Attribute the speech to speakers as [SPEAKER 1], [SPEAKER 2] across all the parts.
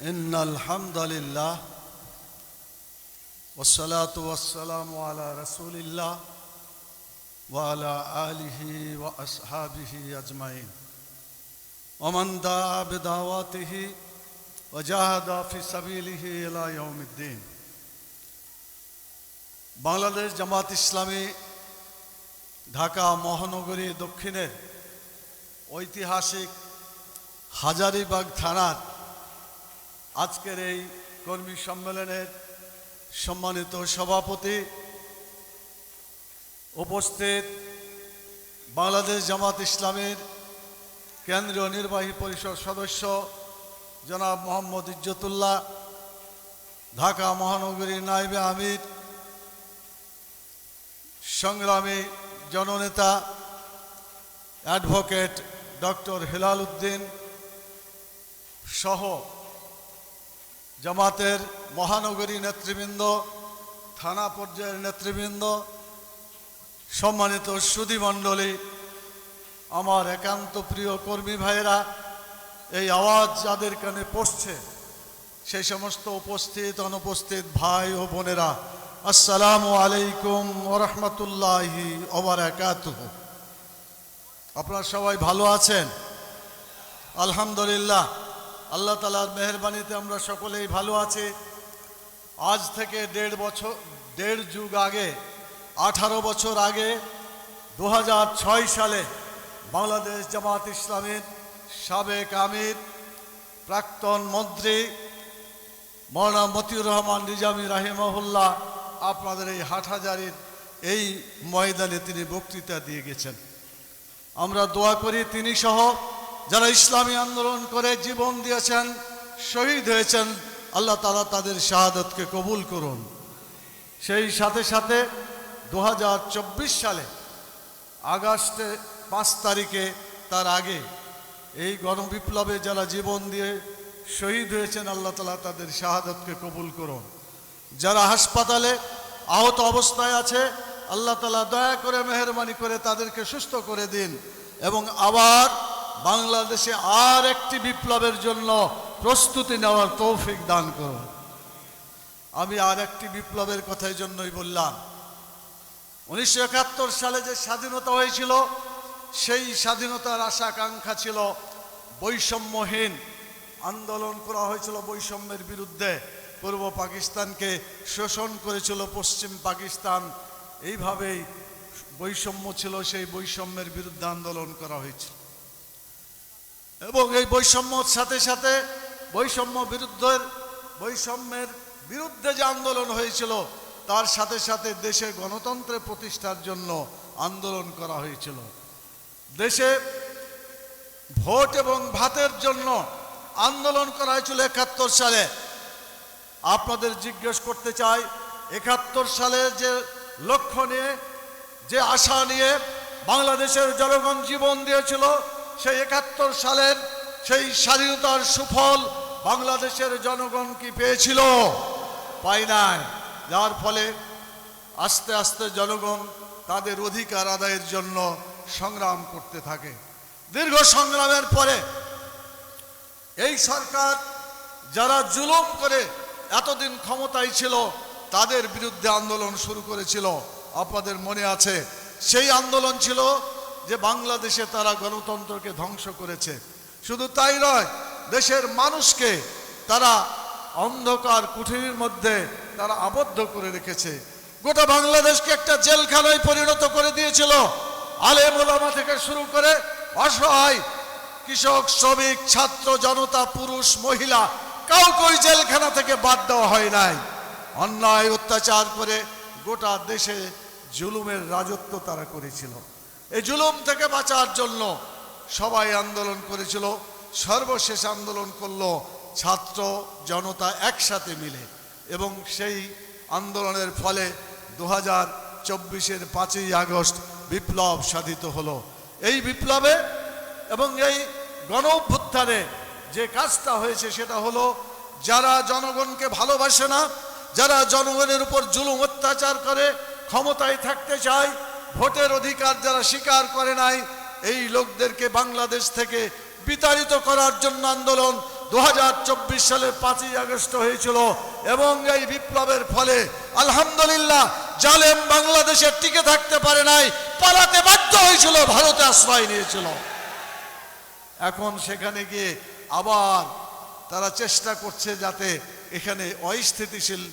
[SPEAKER 1] إن الحمد لله والصلاة والسلام على رسول الله وعلى آله وأصحابه أجمعين ومن دعا بدعوته وجاهد في سبيله إلى يوم الدين বাংলাদেশ জামাত ইসলামী ঢাকা মহানগরী দক্ষিণের ঐতিহাসিক হাজারিবাগ থানার আজকের এই কর্মী সম্মেলনের সম্মানিত সভাপতি উপস্থিত বাংলাদেশ জামাত ইসলামের কেন্দ্রীয় নির্বাহী পরিষদ সদস্য জনাব মোহাম্মদ ইজ্জতুল্লাহ, ঢাকা মহানগরীর নাইবে আমির, সংগ্রামী জননেতা, অ্যাডভোকেট ডক্টর হেলাল উদ্দিন সহ জামাতের মহানগরী নেতৃবৃন্দ, থানা পর্যায়ের নেতৃবৃন্দ, সম্মানিত সুধীমণ্ডলী আমার একান্ত প্রিয় কর্মী ভাইয়েরা, এই আওয়াজ যাদের কানে পড়ছে, সেই সমস্ত উপস্থিত, অনুপস্থিত ভাই ও বোনেরা, আসসালামু আলাইকুম ওরহমতুল্লাহি ওবরাকাতুহ। আপনারা সবাই ভালো আছেন? আলহামদুলিল্লাহ। আল্লাহ তালার মেহরবানিতে আমরা সকলেই ভালো আছি। আজ থেকে দেড় বছর, দেড় যুগ আগে, আঠারো বছর আগে দু হাজার ছয় সালে বাংলাদেশ জামাত ইসলামের সাবেক আমির, প্রাক্তন মন্ত্রী মৌলানা মতিউর রহমান নিজামী রাহিমহুল্লাহ আপনাদের এই হাটহাজারির এই ময়দানে তিনি বক্তৃতা দিয়ে গেছেন। আমরা দোয়া করি, তিনি সহ যারা ইসলামী আন্দোলন করে জীবন দিয়েছেন, শহীদ হয়েছেন, আল্লাহ তালা তাদের শাহাদতকে কবুল করুন। সেই সাথে সাথে দু হাজার চব্বিশ সালে আগস্টে পাঁচ তারিখে তার আগে এই গণবিপ্লবে যারা জীবন দিয়ে শহীদ হয়েছেন, আল্লাহ তালা তাদের শাহাদতকে কবুল করুন। যারা হাসপাতালে আহত অবস্থায় আছে, আল্লাহ তালা দয়া করে, মেহরবানি করে তাদেরকে সুস্থ করে দিন এবং আবার বাংলাদেশে আর একটি বিপ্লবের জন্য প্রস্তুতি নেওয়ার তৌফিক দান করুন। আমি আর একটি বিপ্লবের কথাই জন্যই বললাম। উনিশশো একাত্তর সালে যে স্বাধীনতা হয়েছিল, সেই স্বাধীনতার আশা আকাঙ্ক্ষা ছিল বৈষম্যহীন। আন্দোলন করা হয়েছিল বৈষম্যের বিরুদ্ধে। পূর্ব পাকিস্তানকে শোষণ করেছিল পশ্চিম পাকিস্তান। এইভাবেই বৈষম্য ছিল, সেই বৈষম্যের বিরুদ্ধে আন্দোলন করা হয়েছিল। এবং এই বৈষম্যর সাথে সাথে বৈষম্য বিরুদ্ধের, বৈষম্যের বিরুদ্ধে যে আন্দোলন হয়েছিল, তার সাথে সাথে দেশে গণতন্ত্রের প্রতিষ্ঠার জন্য আন্দোলন করা হয়েছিল। দেশে ভোট এবং ভাতের জন্য আন্দোলন করা হয়েছিল একাত্তর সালে। আপনাদের জিজ্ঞেস করতে চাই, একাত্তর সালে যে লক্ষ্য নিয়ে, যে আশা নিয়ে বাংলাদেশের জনগণ জীবন দিয়েছিল সেই একাত্তর সালের সেই স্বাধীনতার সুফল বাংলাদেশের জনগণ কি পেয়েছিল? পাই নাই। যার ফলে আস্তে আস্তে জনগণ তাদের অধিকার আদায়ের জন্য সংগ্রাম করতে থাকে। দীর্ঘ সংগ্রামের পরে এই সরকার যারা জুলুম করে এতদিন ক্ষমতায় ছিল, তাদের বিরুদ্ধে আন্দোলন শুরু করেছিল। আপনাদের মনে আছে, সেই আন্দোলন ছিল যে বাংলাদেশে তারা গণতন্ত্রকে ধ্বংস করেছে। শুধু তাই নয়, দেশের মানুষকে তারা অন্ধকার কুঠির মধ্যে তারা আবদ্ধ করে রেখেছে। গোটা বাংলাদেশকে একটা জেলখানায় পরিণত করে দিয়েছিল। ওলামা থেকে শুরু করে অসহায় কৃষক, শ্রমিক, ছাত্র, জনতা, পুরুষ, মহিলা কাউকে ওই জেলখানা থেকে বাদ দেওয়া হয় নাই। অন্যায় অত্যাচার করে গোটা দেশে জুলুমের রাজত্ব তারা করেছিল। এই জুলুম থেকে বাঁচার জন্য সবাই আন্দোলন করেছিল, সর্বশেষ আন্দোলন করল ছাত্র জনতা একসাথে মিলে এবং সেই আন্দোলনের ফলে দু হাজার চব্বিশের পাঁচই আগস্ট বিপ্লব সাধিত হলো। এই বিপ্লবে এবং এই গণ অভ্যুত্থানে যে কাজটা হয়েছে সেটা হলো, যারা জনগণকে ভালোবাসে না, যারা জনগণের উপর জুলুম অত্যাচার করে, ক্ষমতায় থাকতে চায় ভোটের অধিকার যারা স্বীকার করে নাই, এই লোকদেরকে বাংলাদেশ থেকে বিতাড়িত করার জন্য আন্দোলন দুহাজার চব্বিশ সালের পাঁচই আগস্ট হয়েছিল এবং এই বিপ্লবের ফলে আলহামদুলিল্লাহ জালেম বাংলাদেশে টিকে থাকতে পারে নাই, পালাতে বাধ্য হয়েছিল, ভারতে আশ্রয় নিয়েছিল। এখন সেখানে গিয়ে আবার তারা চেষ্টা করছে যাতে এখানে অস্থিতিশীল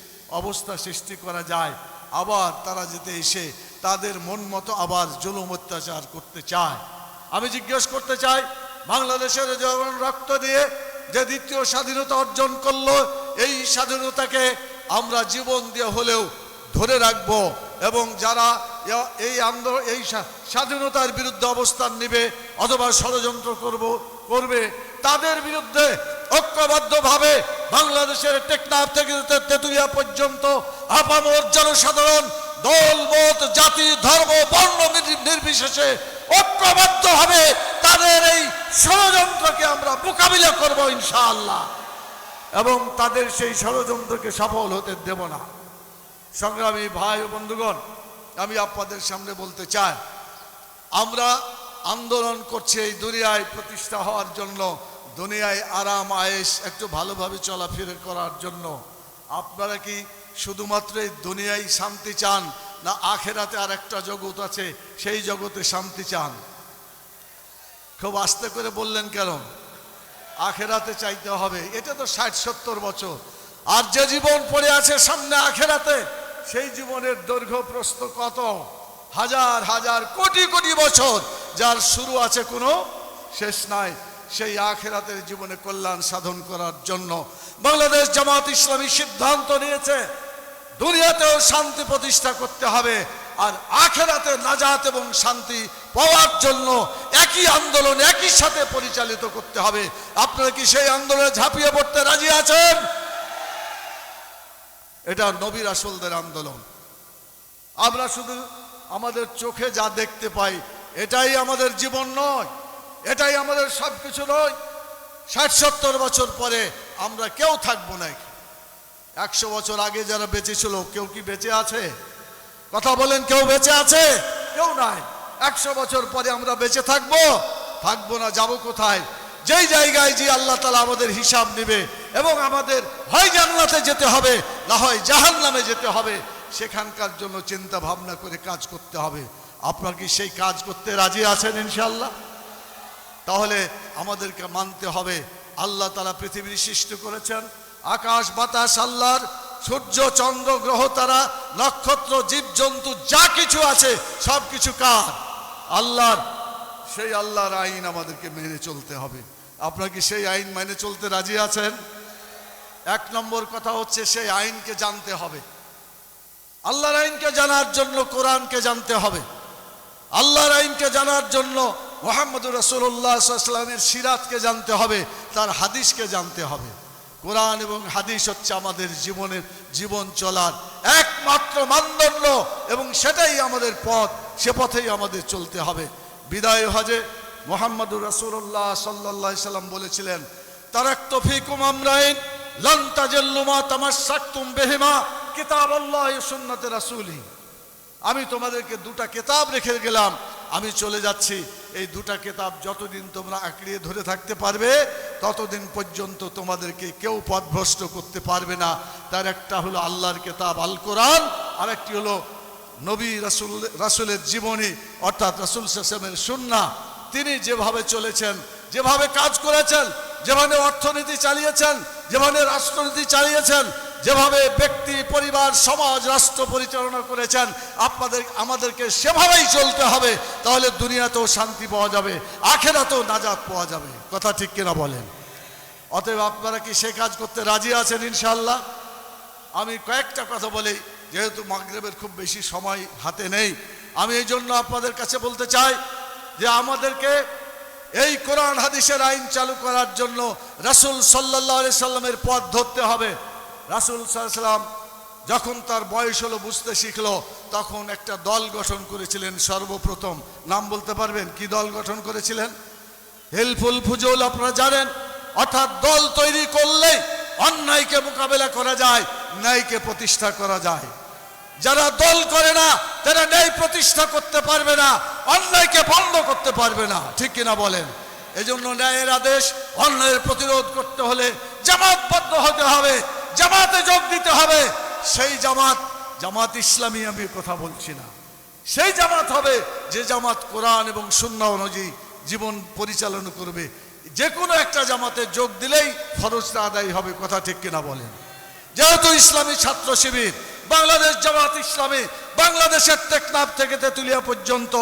[SPEAKER 1] অবস্থা সৃষ্টি করা যায়, আবার তারা যেতে এসে তাদের মন মতো আবার জুলুম অত্যাচার করতে চায়। আমি জিজ্ঞেস করতে চাই, বাংলাদেশের যখন রক্ত দিয়ে যে দ্বিতীয় স্বাধীনতা অর্জন করল, এই স্বাধীনতাকে আমরা জীবন দিয়ে হলেও ধরে রাখব এবং যারা এই আন্দোলন এই স্বাধীনতার বিরুদ্ধে অবস্থান নেবে অথবা ষড়যন্ত্র করব, করবে, তাদের বিরুদ্ধে ঐক্যবদ্ধভাবে বাংলাদেশের টেকনাফ থেকে তেঁতুলিয়া পর্যন্ত আপামর জনসাধারণ দল, মত, জাতি, ধর্ম, বর্ণ নির- নির্বিশেষে ঐক্যবদ্ধভাবে তাদের এই ষড়যন্ত্রকে আমরা মোকাবিলা করব ইনশাআল্লাহ। এবং তাদের সেই ষড়যন্ত্রকে সফল হতে দেব না। সংগ্রামী ভাই বন্ধুগণ, আমি আপনাদের সামনে বলতে চাই, আমরা আন্দোলন করছি এই দুনিয়ায় প্রতিষ্ঠা হওয়ার জন্য, দুনিয়ায় আরাম আয়েস একটু ভালোভাবে চলাফেরা করার জন্য। আপনারা কি শুধুমাত্র এই দুনিয়ায় শান্তি চান, না আখেরাতে আর একটা জগৎ আছে, সেই জগতে শান্তি চান। খুব আস্তে করে বললেন কেন? আখেরাতে চাইতে হবে। এটা তো ষাট, সত্তর বছর। আর যে জীবন পড়ে আছে সামনে আখেরাতে, সেই জীবনের দৈর্ঘ্য প্রস্থ কত? হাজার হাজার কোটি কোটি বছর। যার শুরু আছে কোনো, শেষ নাই। সেই আখেরাতের জীবনে কল্যাণ সাধন করার জন্য বাংলাদেশ জামাত ইসলামী সিদ্ধান্ত নিয়েছে দুনিয়াতেও শান্তি প্রতিষ্ঠা করতে হবে আর আখেরাতে নাজাত এবং শান্তি পাওয়ার জন্য একই আন্দোলন, একই সাথে পরিচালিত করতে হবে। আপনারা কি সেই আন্দোলনে ঝাঁপিয়ে পড়তে রাজি আছেন? এটা নবীর আসলদের আন্দোলন। আমরা শুধু আমাদের চোখে যা দেখতে পাই, এটাই আমাদের জীবন নয়, এটাই আমাদের সব কিছু নয়। ষাট সত্তর বছর পরে আমরা কেউ থাকব না। একশো বছর আগে যারা বেঁচে ছিল কেউ কি বেঁচে আছে? কথা বলেন, কেউ বেঁচে আছে? কেউ নাই। একশো বছর পরে আমরা বেঁচে থাকব? থাকব না, যাব কোথায়? যেই জায়গায় যে আল্লাহ তালা আমাদের হিসাব নেবে এবং আমাদের হয় জান্নাতে যেতে হবে, না হয় জাহান নামে যেতে হবে, সেখানকার জন্য চিন্তা ভাবনা করে কাজ করতে হবে। আপনার কি সেই কাজ করতে রাজি আছেন ইনশাল্লাহ তাহলে আমাদেরকে মানতে হবে, আল্লাহ তারা পৃথিবীর সৃষ্টি করেছেন আকাশ, বাতাস, আল্লাহর, সূর্য, চন্দ্র, গ্রহ, তারা, নক্ষত্র, জীবজন্তু, যা কিছু আছে সব কিছু কার? আল্লাহর। সেই আল্লাহর আইন আমাদেরকে মেনে চলতে হবে। আপনার কি সেই আইন মেনে চলতে রাজি আছেন? এক নম্বর কথা হচ্ছে সেই আইনকে জানতে হবে। আল্লাহর আইনকে জানার জন্য কোরআনকে জানতে হবে। আল্লাহর আইনকে জানার জন্য মোহাম্মদুর রসুল্লাহামের সিরাতকে জানতে হবে, তার হাদিসকে জানতে হবে। কোরআন এবং হাদিস হচ্ছে আমাদের জীবনের জীবন চলার একমাত্র মানদণ্ড এবং সেটাই আমাদের পথ, সে পথেই আমাদের চলতে হবে। বিদায় হজে মোহাম্মদুর রসুল্লাহ সাল্লাহ সাল্লাম বলেছিলেন, তারাক তফিকুম আমরাইন লন্তাজেল্লুমা তামার সাক্তুম বেহেমা কিতাব আল্লাহ সুন্নতে রাসুলি। আমি তোমাদেরকে দুটা কেতাব রেখে গেলাম, আমি চলে যাচ্ছি। এই দুটা কেতাব যতদিন তোমরা আঁকড়িয়ে ধরে থাকতে পারবে, ততদিন পর্যন্ত তোমাদেরকে কেউ পথভ্রষ্ট করতে পারবে না। তার একটা হলো আল্লাহর কেতাব আল কোরআন আর একটি হলো নবী রাসুল, রাসুলের জীবনী, অর্থাৎ রাসুল সাসেমের সুন্না তিনি যেভাবে চলেছেন, যেভাবে কাজ করেছেন, যেভাবে অর্থনীতি চালিয়েছেন, যেভাবে রাষ্ট্রনীতি চালিয়েছেন যেভাবে ব্যক্তি, পরিবার, সমাজ, রাষ্ট্র পরিচালনা করেছেন, আপনাদের, আমাদেরকে সেভাবেই চলতে হবে, তাহলে দুনিয়াতেও শান্তি পাওয়া যাবে, আখেরাতেও নাজাত পাওয়া যাবে। কথা ঠিক কিনা বলেন? অতএব আপনারা কি সে কাজ করতে রাজি আছেন ইনশাল্লাহ আমি কয়েকটা কথা বলি, যেহেতু মাগরেবের খুব বেশি সময় হাতে নেই, আমি এই জন্য আপনাদের কাছে বলতে চাই যে আমাদেরকে এই কোরআন, হাদিসের আইন চালু করার জন্য রাসুল সাল্লাহ সাল্লামের পথ ধরতে হবে। রাসুল সাল্লাম যখন তার বয়স হলো, বুঝতে শিখল, তখন একটা দল গঠন করেছিলেন সর্বপ্রথম। নাম বলতে পারবেন? কি দল গঠন করেছিলেন? হেলফুল ফুজুল, আপনারা জানেন? অর্থাৎ দল তৈরি করলেই অন্যায়কে মোকাবেলা করা যায়, ন্যায়কে প্রতিষ্ঠা করা যায়। যারা দল করে না, তারা ন্যায় প্রতিষ্ঠা করতে পারবে না, অন্যায়কে বন্ধ করতে পারবে না। ঠিক কিনা বলেন? এজন্য ন্যায়ের আদেশ, অন্যায়ের প্রতিরোধ করতে হলে জামাতবদ্ধ হতে হবে। জামাতে যোগ দিতে হবে। সেই জামাত জামাত ইসলামী আমি কথা বলছি না। সেই জামাত হবে যে জামাত কোরআন এবং সুন্না অনুযায়ী জীবন পরিচালনা করবে। যে কোনো একটা জামাতে যোগ দিলেই ফরজটা আদায় হবে, কথা ঠিক কিনা বলেন। যেহেতু ইসলামী ছাত্র শিবির, বাংলাদেশ জামাত ইসলামী, বাংলাদেশের টেকনাফ থেকে তেতুলিয়া পর্যন্ত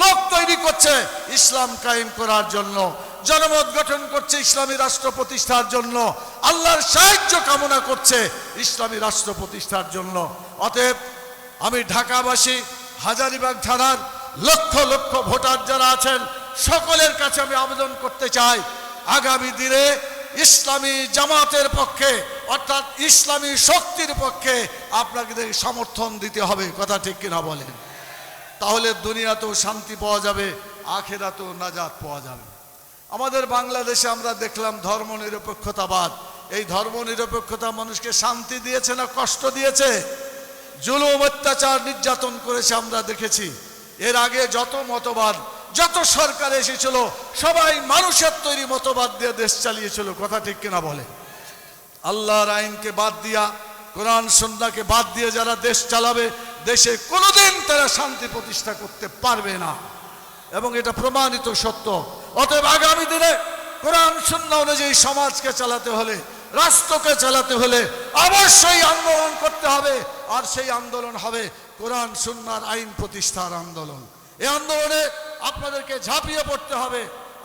[SPEAKER 1] লোক তৈরি করছে ইসলাম কায়েম করার জন্য। জনমত গঠন করছে ইসলামী রাষ্ট্র প্রতিষ্ঠার জন্য। আল্লাহর সাহায্য কামনা করছে ইসলামী রাষ্ট্র প্রতিষ্ঠার জন্য। অতএব আমি ঢাকাবাসী, হাজারিবাগ থানার লক্ষ লক্ষ ভোটার যারা আছেন, সকলের কাছে আমি আবেদন করতে চাই, আগামী দিনে ইসলামী জামাতের পক্ষে, অর্থাৎ ইসলামী শক্তির পক্ষে আপনাকে সমর্থন দিতে হবে, কথা ঠিক কিনা বলেন। তাহলে দুনিয়াতেও শান্তি পাওয়া যাবে, আখেরাতেও নাজাত পাওয়া যাবে। আমাদের বাংলাদেশে আমরা দেখলাম ধর্ম নিরপেক্ষতাবাদ এই ধর্ম নিরপেক্ষতা মানুষকে শান্তি দিয়েছে না কষ্ট দিয়েছে? জুলুম, অত্যাচার, নির্যাতন করেছে আমরা দেখেছি। এর আগে যত মতবাদ, যত সরকার এসেছিল, সবাই মানুষের তৈরি মতবাদ দিয়ে দেশ চালিয়েছিল, কথা ঠিক কিনা বলে? আল্লাহর আইনকে বাদ দিয়া, কোরআন সন্ধ্যাকে বাদ দিয়ে যারা দেশ চালাবে দেশে কোনোদিন তারা শান্তি প্রতিষ্ঠা করতে পারবে না। এবং এটা প্রমাণিত সত্য। অতএব আগামী দিনে কোরআন সন্ধ্যা অনুযায়ী সমাজকে চালাতে হলে, রাষ্ট্রকে চালাতে হলে অবশ্যই আন্দোলন করতে হবে। আর সেই আন্দোলন হবে কোরআন সুন্নার আইন প্রতিষ্ঠার আন্দোলন। এই আন্দোলনে আপনাদেরকে ঝাঁপিয়ে পড়তে হবে।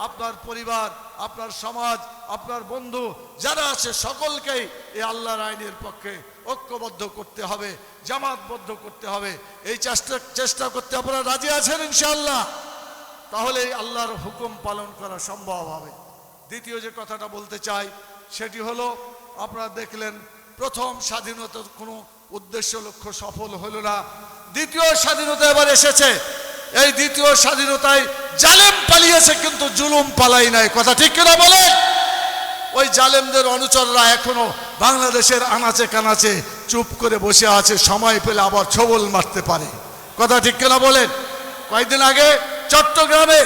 [SPEAKER 1] আপনার পরিবার, আপনার সমাজ, আপনার বন্ধু, যারা আছে, সকলকেই এই আল্লাহর আইনের পক্ষে ঐক্যবদ্ধ করতে হবে, জামাতবদ্ধ করতে হবে। এই চেষ্টা চেষ্টা করতে আপনারা রাজি আছেন ইনশাআল্লাহ? তাহলে আল্লাহর হুকুম পালন করা সম্ভব হবে। দ্বিতীয় যে কথাটা বলতে চাই, সেটি হলো, আপনারা দেখলেন, প্রথম স্বাধীনতার কোনো উদ্দেশ্য, লক্ষ্য সফল হলো না। দ্বিতীয় স্বাধীনতা এবার এসেছে। এই দ্বিতীয় স্বাধীনতায় জালেম পালিয়েছে, কিন্তু জুলুম পালাই নাই। কথা ঠিক কিনা বলেন? ওই জালেমদের অনুচররা এখনও বাংলাদেশের আনাচে কানাচে চুপ করে বসে আছে, সময় পেলে আবার ছবল মারতে পারে। কথা ঠিক কিনা বলেন? কয়েকদিন আগে চট্টগ্রামে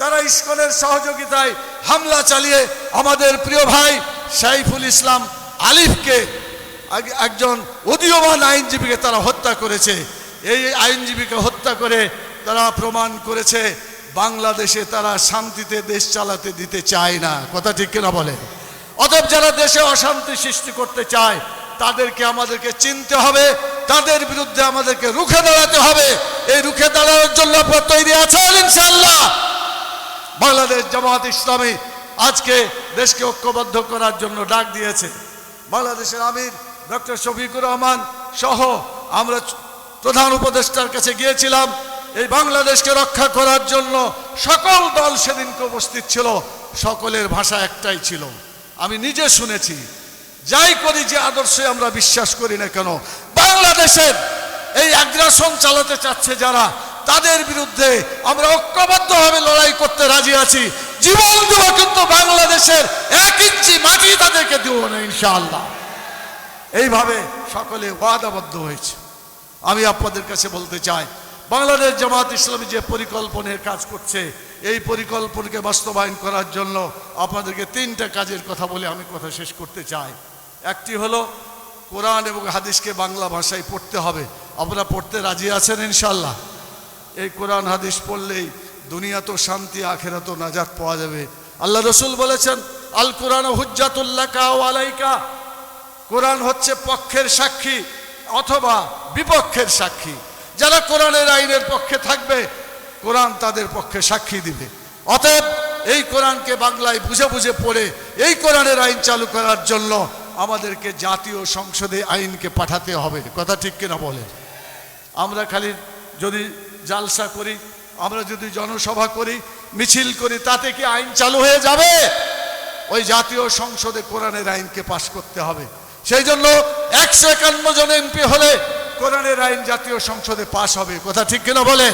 [SPEAKER 1] তারা ইস্কনের সহযোগিতায় হামলা চালিয়ে আমাদের প্রিয় ভাই সাইফুল ইসলাম আলিফকে একজন উদীয়মান আইনজীবীকে তারা হত্যা করেছে। এই আইনজীবীকে হত্যা করে তারা প্রমাণ করেছে, বাংলাদেশে তারা শান্তিতে দেশ চালাতে দিতে চায় না। কথা ঠিক কিনা বলে অতএব যারা দেশে অশান্তি সৃষ্টি করতে চায়, তাদেরকে আমাদেরকে চিনতে হবে, তাদের বিরুদ্ধে আমাদেরকে রুখে দাঁড়াতে হবে। এই রুখে দাঁড়ানোর জন্য আপনারা তৈরি আছেন ইনশাল্লাহ বাংলাদেশ জামাত ইসলামী আজকে দেশকে ঐক্যবদ্ধ করার জন্য ডাক দিয়েছে। বাংলাদেশের আমির ডক্টর শফিকুর রহমান সহ আমরা প্রধান উপদেষ্টার কাছে গিয়েছিলাম। এই বাংলাদেশকে রক্ষা করার জন্য সকল দল সেদিনকে উপস্থিত ছিল, সকলের ভাষা একটাই ছিল। আমি নিজে শুনেছি। যাই করি যে আদর্শে আমরা বিশ্বাস করি না কেন, বাংলাদেশের এই আগ্রাসন চালাতে চাচ্ছে যারা, তাদের বিরুদ্ধে আমরা ঐক্যবদ্ধভাবে লড়াই করতে রাজি আছি। জীবন দেব কিন্তু বাংলাদেশের এক ইঞ্চি মাটি তাদেরকে দেব না, ইনশাআল্লাহ। এইভাবে সকলে ওয়াদাবদ্ধ হয়েছে। আমি আপনাদের কাছে বলতে চাই বাংলাদেশ জামাত ইসলামী যে পরিকল্পনার কাজ করছে, এই পরিকল্পনাকে বাস্তবায়ন করার জন্য আপনাদেরকে তিনটা কাজের কথা বলে আমি কথা শেষ করতে চাই। একটি হলো, কোরআন এবং হাদিসকে বাংলা ভাষায় পড়তে হবে। আপনারা পড়তে রাজি আছেন ইনশাল্লাহ এই কোরআন হাদিস পড়লেই দুনিয়া তো শান্তি, আখেরা তো নাজাত পাওয়া যাবে। আল্লাহ রসুল বলেছেন, আল কোরআন হুজ্জাতুল্লাহ কাউ আলাইকা। কোরআন হচ্ছে পক্ষের সাক্ষী অথবা বিপক্ষের সাক্ষী। যারা কোরআনের আইনের পক্ষে থাকবে, কোরআন তাদের পক্ষে সাক্ষী দিবে। অতএব এই কোরআনকে বাংলায় বুঝে বুঝে পড়ে, এই কোরআনের আইন চালু করার জন্য আমাদেরকে জাতীয় সংসদে আইনকে পাঠাতে হবে। কথা ঠিক কিনা বলে আমরা খালি যদি জালসা করি, আমরা যদি জনসভা করি, মিছিল করি, তাতে কি আইন চালু হয়ে যাবে? ওই জাতীয় সংসদে কোরআনের আইনকে পাশ করতে হবে। সেই জন্য একশো একান্ন জন এমপি হলে কোরআনের আইন জাতীয় সংসদে পাশ হবে। কথা ঠিক কিনা বলে?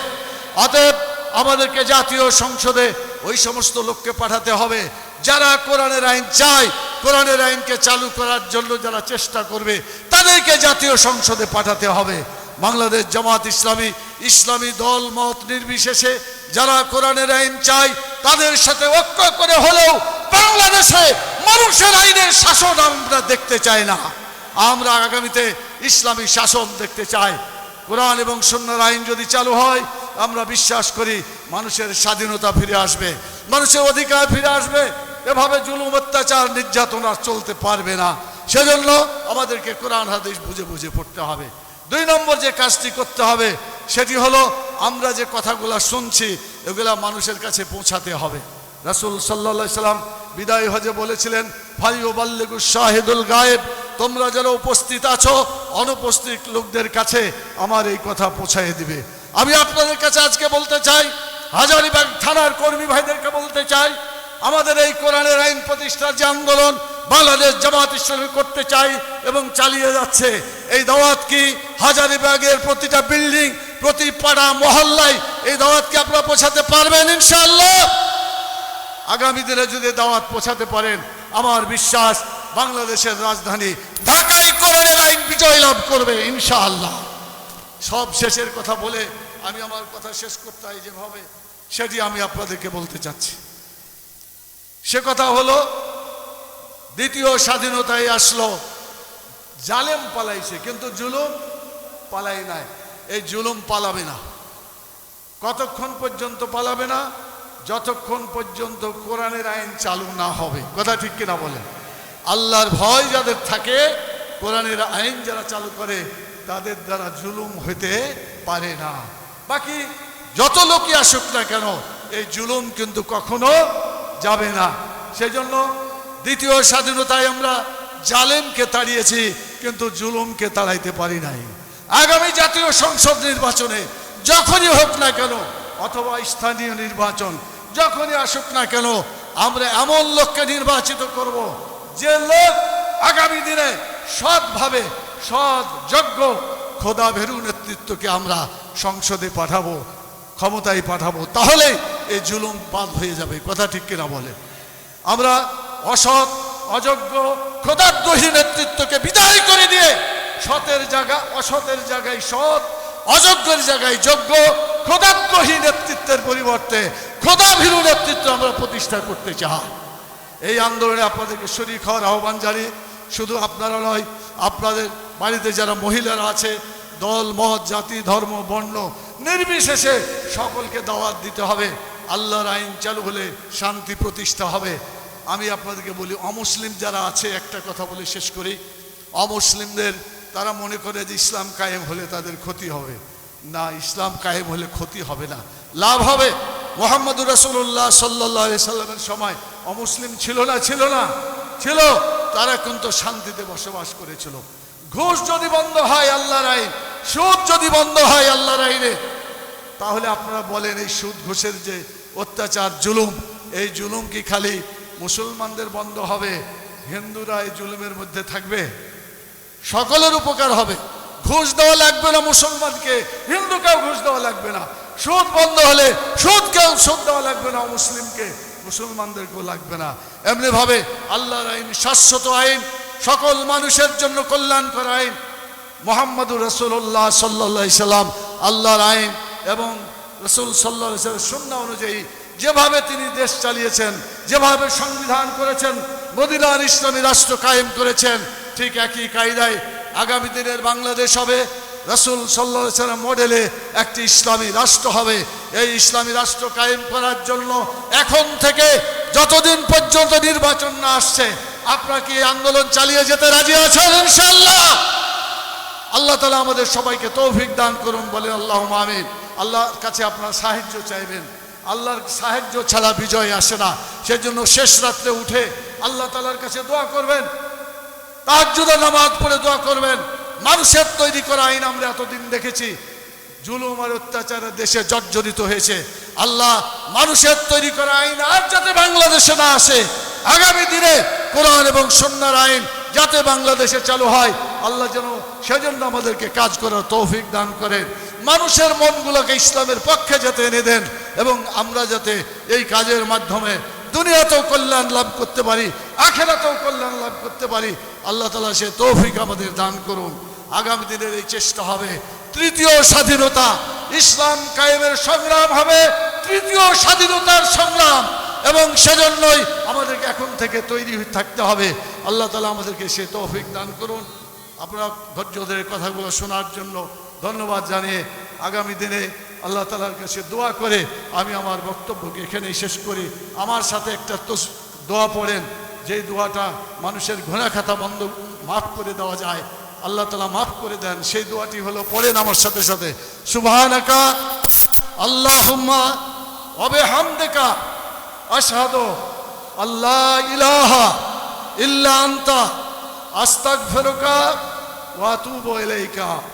[SPEAKER 1] অতএব আমাদেরকে জাতীয় সংসদে ওই সমস্ত লোককে পাঠাতে হবে। যারা কোরআনের আইন চায়, কোরআনের আইনকে চালু করার জন্য যারা চেষ্টা করবে, তাদেরকে জাতীয় সংসদে পাঠাতে হবে। বাংলাদেশ জামাত ইসলামী ইসলামী দল মত নির্বিশেষে যারা কোরআনের আইন চাই তাদের সাথে ঐক্য করে হলেও বাংলাদেশে মানুষের আইনের শাসন আমরা দেখতে চাই না। আমরা আগামীতে ইসলামী শাসন দেখতে চাই। কোরআন এবং সুন্নার আইন যদি চালু হয়, আমরা বিশ্বাস করি মানুষের স্বাধীনতা ফিরে আসবে। মানুষের অধিকার ফিরে আসবে। এভাবে জুলুম, অত্যাচার, নির্যাতন আর চলতে পারবে না। সেজন্য আমাদেরকে কোরআন, হাদিস বুঝে বুঝে পড়তে হবে। দুই নম্বর যে কাজটি করতে হবে, সেটি হলো আমরা যে কথাগুলো শুনছি, এগুলা মানুষের কাছে পৌঁছাতে হবে। রাসূল সাল্লা সাল্লাম বিদায় হজে বলেছিলেন ফালিও বাল্লেগু শাহিদুল গায়েব, তোমরা যারা উপস্থিত আছো, অনুপস্থিত লোকদের কাছে আমার এই কথা পৌঁছায় দিবে। আমি আপনাদের কাছে আজকে বলতে চাই হাজারিবাগ থানার কর্মী ভাইদেরকে বলতে চাই, আমাদের এই কোরআনের আইন প্রতিষ্ঠার যে আন্দোলন বাংলাদেশ জামাত ইসলামী করতে চাই এবং চালিয়ে যাচ্ছে, এই দাওয়াত কি হাজারিবাগের প্রতিটা বিল্ডিং, প্রতি পাড়া মহল্লায় এই দাওয়াত কি আপনারা পৌঁছাতে পারবেন ইনশাআল্লাহ? আগামী দিনে যদি দাওয়াত পৌঁছাতে পারেন, আমার বিশ্বাস বাংলাদেশের রাজধানী ঢাকায় কোরআনের আইন বিজয় লাভ করবে, ইনশাআল্লাহ। সব শেষের কথা বলে আমি আমার কথা শেষ করতে হয় যেভাবে, সেটি আমি আপনাদেরকে বলতে চাচ্ছি। সে কথা হলো, দ্বিতীয় স্বাধীনতায় আসলো, জালেম পালাইছে, কিন্তু জুলুম পালাই নাই। এই জুলুম পালাবে না। কতক্ষণ পর্যন্ত পালাবে না? যতক্ষণ পর্যন্ত কোরআনের আইন চালু না হবে। কথা ঠিক কিনা বলেন? আল্লাহর ভয় যাদের থাকে, কোরআনের আইন যারা চালু করে, তাদের দ্বারা জুলুম হইতে পারে না। বাকি যত লোকই আসুক না কেন, এই জুলুম কিন্তু কখনো যাবে না। সেজন্য দ্বিতীয় স্বাধীনতায় আমরা জালেমকে তাড়িয়েছি, কিন্তু জুলুমকে তাড়াইতে পারি নাই। আগামী জাতীয় সংসদ নির্বাচনে যখনই হোক না কেন অথবা স্থানীয় নির্বাচন, যখনই আসুক না কেন, আমরা এমন লোককে নির্বাচিত করব যে লোক আগামী দিনে সৎভাবে সৎ যোগ্য খোদা ভেরু নেতৃত্বকে আমরা সংসদে পাঠাবো, ক্ষমতায় পাঠাবো, তাহলে এই জুলুম বাদ হয়ে যাবে। কথা ঠিক কিনা বলে? আমরা অসৎ, অযোগ্য খোদাদ্রোহী নেতৃত্বকে বিদায় করে দিয়ে সতের জায়গা, অসতের জায়গায় সৎ অযোগ্যের জায়গায় যোগ্য খোদাদ্রোহী নেতৃত্বের পরিবর্তে খোদাভীরু নেতৃত্ব আমরা প্রতিষ্ঠা করতে চাই। এই আন্দোলনে আপনাদেরকে শরীর হওয়ার আহ্বান জানি শুধু আপনারা নয়, আপনাদের বাড়িতে যারা মহিলারা আছে, দল, মত, জাতি, ধর্ম, বর্ণ, নির্বিশেষে সকলকে দাওয়াত দিতে হবে। আল্লাহর আইন চালু হলে শান্তি প্রতিষ্ঠা হবে। আমি আপনাদেরকে বলি, অমুসলিম যারা আছে, একটা কথা বলে শেষ করি। অমুসলিমদের তারা মনে করে যে ইসলাম কায়েম হলে তাদের ক্ষতি হবে। না, ইসলাম কায়েম হলে ক্ষতি হবে না। লাভ হবে। মোহাম্মদুর রসুল্লাহ সাল্লাহ সাল্লামের সময় অমুসলিম ছিল না ছিল না। ছিল। তারা কিন্তু শান্তিতে বসবাস করেছিল। ঘুষ যদি বন্ধ হয় আল্লাহর আইন, সুদ যদি বন্ধ হয় আল্লাহর আইনে, তাহলে আপনারা বলেন এই সুদ ঘুষের যে অত্যাচার, জুলুম, এই জুলুম কি খালি মুসলমানদের বন্ধ হবে? হিন্দুরা এই জুলুমের মধ্যে থাকবে? সকলের উপকার হবে। ঘুষ দেওয়া লাগবে না মুসলমানকে। হিন্দুকেও ঘুষ দেওয়া লাগবে না। সুদ বন্ধ হলে সুদকেও সুদ দেওয়া লাগবে না, মুসলিমকে। মুসলমানদেরকেও লাগবে না। এমনি ভাবে আল্লাহর আইন, শাশ্বত আইন, সকল মানুষের জন্য কল্যাণকর আইন। মোহাম্মদুর রসুল্লাহ সাল্লা সাল্লাম আল্লাহর আইন এবং রসুল সাল্লা সুন্না অনুযায়ী যেভাবে তিনি দেশ চালিয়েছেন, যেভাবে সংবিধান করেছেন, মদিনার ইসলামী রাষ্ট্র কায়েম করেছেন ঠিক একই কায়দায় আগামী দিনের বাংলাদেশ হবে। রসুল সাল্লা মডেলে একটি ইসলামী রাষ্ট্র হবে। এই ইসলামী রাষ্ট্র কায়েম করার জন্য এখন থেকে যতদিন পর্যন্ত নির্বাচন না আসছে, আপনারা কি আন্দোলন চালিয়ে যেতে রাজি আছেন? ইনশাল্লাহ আল্লাহ তালা আমাদের সবাইকে তৌফিক দান করুন বলে আল্লাহ আমিন। আল্লাহর কাছে আপনার সাহায্য চাইবেন। আল্লাহর সাহায্য ছাড়া বিজয় আসে না। সেজন্য শেষ রাত্রে উঠে আল্লাহ তালার কাছে দোয়া করবেন। তাহাজ্জুদের নামাজ পড়ে দোয়া করবেন। মানুষের তৈরি করা আইন আমরা এতদিন দেখেছি। জুলুম আর অত্যাচারে দেশে জর্জরিত হয়েছে। আল্লাহ মানুষের তৈরি করা আইন আর যাতে বাংলাদেশে না আসে, আগামী দিনে কোরআন এবং সন্ন্যার আইন যাতে বাংলাদেশে চালু হয়, আল্লাহ যেন সেজন্য আমাদেরকে কাজ করার তৌফিক দান করেন। মানুষের মনগুলোকে ইসলামের পক্ষে যাতে এনে দেন এবং আমরা যাতে এই কাজের মাধ্যমে দুনিয়াতেও কল্যাণ লাভ করতে পারি, আখেরাতেও কল্যাণ লাভ করতে পারি। আল্লাহ তালা সে তৌফিক আমাদের দান করুন। আগামী দিনের এই চেষ্টা হবে তৃতীয় স্বাধীনতা। ইসলাম কায়েমের সংগ্রাম হবে তৃতীয় স্বাধীনতার সংগ্রাম। এবং সেজন্যই আমাদেরকে এখন থেকে তৈরি থাকতে হবে। আল্লাহ তালা আমাদেরকে সে তৌফিক দান করুন। আপনারা ধৈর্য ধরে কথাগুলো শোনার জন্য ধন্যবাদ জানিয়ে আগামী দিনে আল্লাহ তালার কাছে দোয়া করে, আমি আমার বক্তব্যকে এখানেই শেষ করি। আমার সাথে একটা তোস- দোয়া পড়েন, যেই দোয়াটা মানুষের ঘোড়া খাতা বন্ধ, মাফ করে দেওয়া যায়। আল্লাহ তালা মাফ করে দেন, সেই দোয়াটি হলো, পড়েন আমার সাথে সাথে। সুবহানাকা, আল্লাহুম্মা অবে হামদেকা আশহাদু আল্লাহ ইলাহা ইল্লা আনতা, আস্তাগফিরুকা ওয়া আতুবু ইলাইকা।